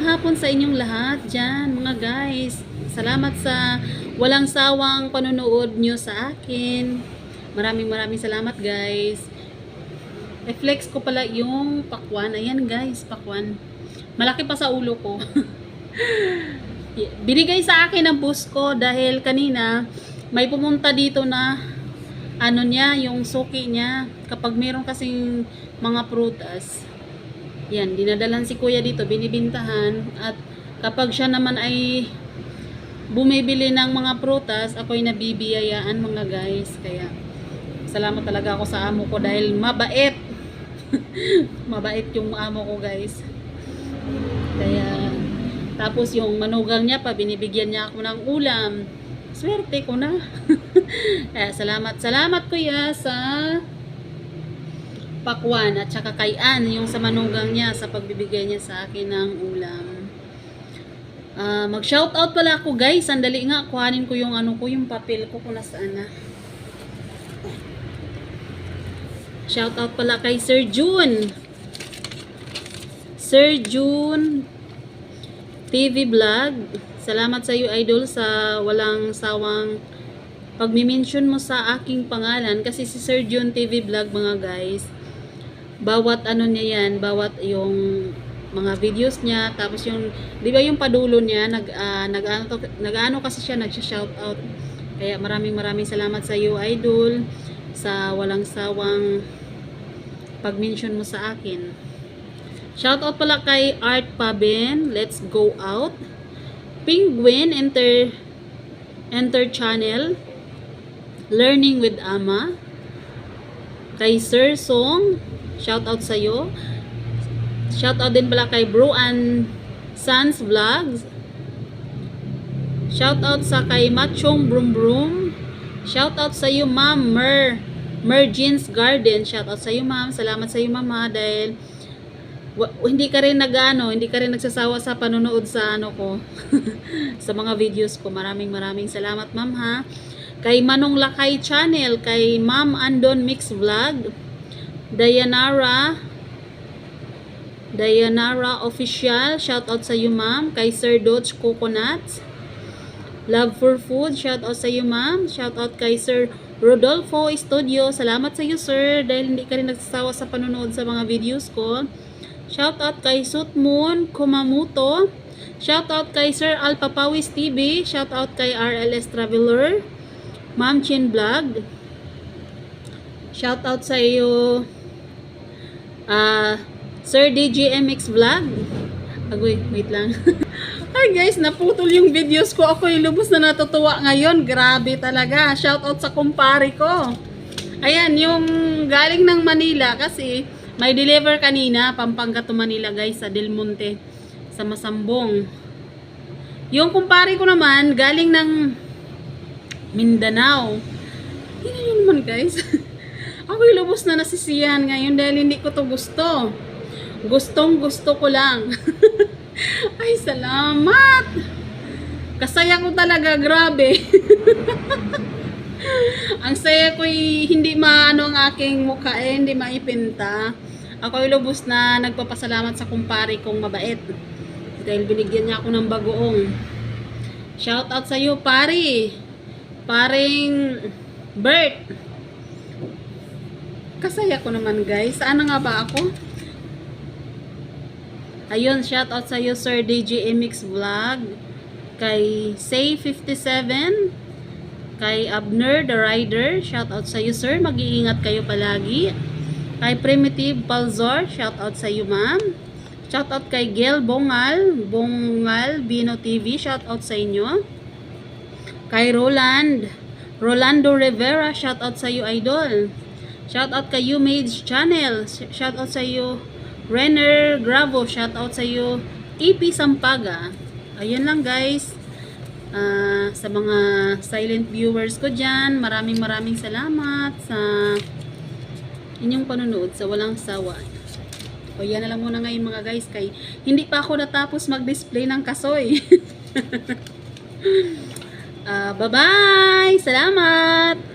Magandang hapon sa inyong lahat dyan, mga guys. Salamat sa walang sawang panonood nyo sa akin. Maraming maraming salamat, guys. I-flex ko pala yung pakwan. Ayan, guys, pakwan. Malaki pa sa ulo ko. Binigay sa akin ng boss ko dahil kanina may pumunta dito na ano niya, yung suki niya. Kapag meron kasing mga prutas, yan, dinadalan si kuya dito, binibintahan. At kapag siya naman ay bumibili ng mga prutas, ako'y nabibiyayaan mga guys. Kaya, salamat talaga ako sa amo ko dahil mabait. mabait yung amo ko guys. Kaya, tapos yung manugal niya pa, binibigyan niya ako ng ulam. Swerte ko na. Kaya, salamat, salamat kuya sa pakwan at saka kay Ann, yung sa manugang niya sa pagbibigay niya sa akin ng ulam. Ah, mag-shoutout pala ako guys. Sandali nga, kuhanin ko yung ano ko, yung papel ko kung nasaan na. Shoutout pala kay Sir June. Sir June TV Vlog. Salamat sa iyo idol sa walang sawang pagmi-mention mo sa aking pangalan kasi si Sir June TV Vlog mga guys bawat ano niya yan, bawat yung mga videos niya, tapos yung, di ba yung padulo niya, nag, uh, nag, ano, nag kasi siya, nag-shout out. Kaya maraming maraming salamat sa iyo, idol, sa walang sawang pag-mention mo sa akin. Shout out pala kay Art Paben, Let's Go Out. Penguin, Enter, Enter Channel, Learning with Ama. Kay Sir Song, Shout out sa iyo. Shout out din pala kay Bro and Sons Vlogs. Shout out sa kay Machong Brum Brum. Shout out sa iyo Ma'am Mer Mergins Garden. Shout out sa iyo Ma'am. Salamat sa iyo Mama dahil hindi ka rin nagano, hindi ka rin nagsasawa sa panonood sa ano ko. sa mga videos ko. Maraming maraming salamat Ma'am ha. Kay Manong Lakay Channel, kay Ma'am Andon Mix Vlog. Dayanara. Dayanara Official. Shout out sa iyo ma'am. Kay Sir Dodge Coconuts Love for Food. Shout out sa iyo ma'am. Shout out kay Sir Rodolfo Studio Salamat sa iyo sir Dahil hindi ka rin nagsasawa sa panonood sa mga videos ko. Shout out kay Sutmoon Kumamuto. Shout out kay Sir Alpapawis TV Shout out kay RLS Traveler. Ma'am Chin Vlog. Shout out sa iyo Ah, Sir DGMX Vlog. Agoy, wait lang. Ay guys, naputol yung videos ko. Ako yung lubos na natutuwa ngayon. Grabe talaga. Shout out sa kumpare ko. Ayan, yung galing ng Manila kasi may deliver kanina Pampanga to Manila guys sa Del Monte sa Masambong. Yung kumpare ko naman galing ng Mindanao. Hindi naman guys. Ako yung lubos na nasisiyan ngayon dahil hindi ko to gusto. Gustong gusto ko lang. Ay, salamat! Kasaya ko talaga, grabe. ang saya ko hindi maano ang aking mukha eh, hindi maipinta. Ako yung lubos na nagpapasalamat sa kumpare kong mabait. Dahil binigyan niya ako ng bagoong. Shout out sa iyo, pare. Paring Bert. Kasaya ko naman guys. Saan na nga ba ako? Ayun, shout out sa iyo Sir DJMX Vlog. Kay Say57. Kay Abner the Rider. Shout out sa iyo sir. Mag-iingat kayo palagi. Kay Primitive Palzor. Shout out sa iyo ma'am. Shout out kay Gel Bongal. Bongal Bino TV. Shout out sa inyo. Kay Roland. Rolando Rivera. Shout out sa iyo idol. Shout out kay YouMage Channel. Shout out sa iyo Renner Gravo. Shout out sa iyo EP Sampaga. Ayun lang guys. Ah, sa mga silent viewers ko dyan, maraming maraming salamat sa inyong panonood sa walang sawa. O yan na lang muna ngayon mga guys kay hindi pa ako natapos mag-display ng kasoy. Ah, bye-bye! Salamat!